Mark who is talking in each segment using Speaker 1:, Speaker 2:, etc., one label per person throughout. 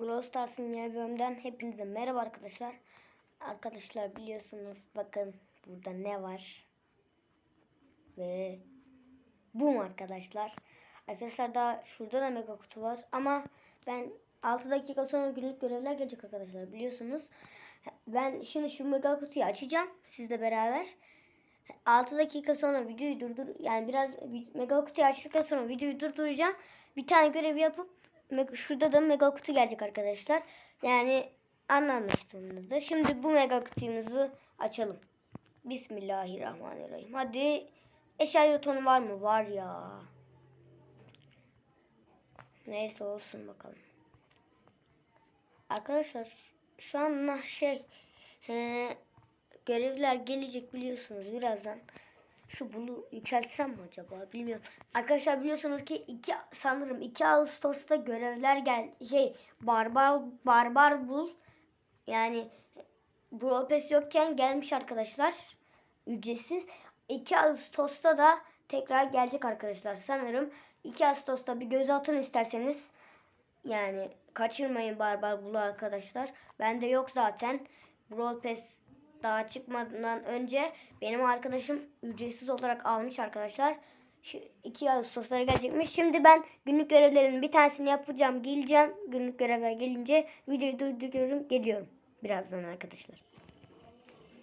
Speaker 1: Brawl Stars'ın yeni bölümden hepinize merhaba arkadaşlar. Arkadaşlar biliyorsunuz bakın burada ne var. Ve boom arkadaşlar. Arkadaşlar daha şurada da mega kutu var ama ben 6 dakika sonra günlük görevler gelecek arkadaşlar biliyorsunuz. Ben şimdi şu mega kutuyu açacağım sizle beraber. 6 dakika sonra videoyu durdur yani biraz mega kutuyu açtıktan sonra videoyu durduracağım. Bir tane görev yapıp şurada da mega kutu gelecek arkadaşlar. Yani anlamıştığınızda. Şimdi bu mega kutumuzu açalım. Bismillahirrahmanirrahim. Hadi eşya yutonu var mı? Var ya. Neyse olsun bakalım. Arkadaşlar şu an şey he, görevler gelecek biliyorsunuz birazdan. Şu bunu yükseltsem mi acaba bilmiyorum. Arkadaşlar biliyorsunuz ki iki sanırım 2 Ağustos'ta görevler gel şey barbar barbar bul yani Pass yokken gelmiş arkadaşlar. Ücretsiz. 2 Ağustos'ta da tekrar gelecek arkadaşlar. Sanırım 2 Ağustos'ta bir göz atın isterseniz. Yani kaçırmayın Barbar Bulu arkadaşlar. Bende yok zaten. Brawl Pass daha çıkmadan önce benim arkadaşım ücretsiz olarak almış arkadaşlar. Şu 2 Ağustos'lara gelecekmiş. Şimdi ben günlük görevlerimin bir tanesini yapacağım. Geleceğim. Günlük görevler gelince videoyu durduruyorum. Geliyorum. Birazdan arkadaşlar.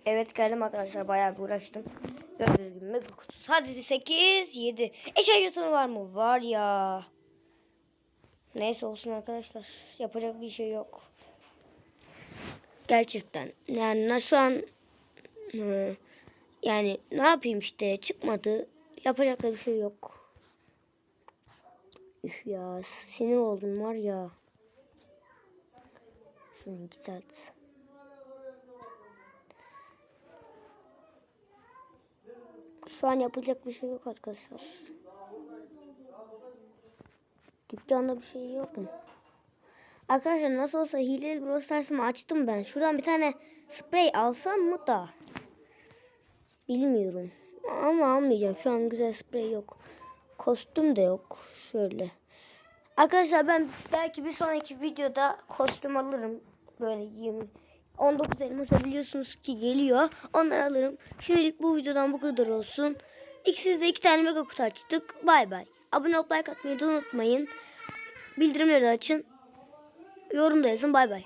Speaker 1: Evet geldim arkadaşlar. Bayağı bir uğraştım. Gördüğünüz gibi mega kutusu. Hadi bir 8, 7. Eşya yutunu var mı? Var ya. Neyse olsun arkadaşlar. Yapacak bir şey yok. Gerçekten. Yani şu an yani ne yapayım işte çıkmadı. Yapacak da bir şey yok. Üf ya sinir oldum var ya. Şunu yükselt. Şu an yapılacak bir şey yok arkadaşlar. Dükkanda bir şey yok mu? Arkadaşlar nasıl olsa hileli Brawl Stars'ımı açtım ben. Şuradan bir tane sprey alsam mı da? Bilmiyorum. Ama almayacağım. Şu an güzel sprey yok. Kostüm de yok. Şöyle. Arkadaşlar ben belki bir sonraki videoda kostüm alırım. Böyle 20 19 elmasa biliyorsunuz ki geliyor. Onları alırım. Şimdilik bu videodan bu kadar olsun. İkisiz de iki tane mega kutu açtık. Bay bay. Abone olup like atmayı da unutmayın. Bildirimleri açın. Yorum da yazın. Bay bay.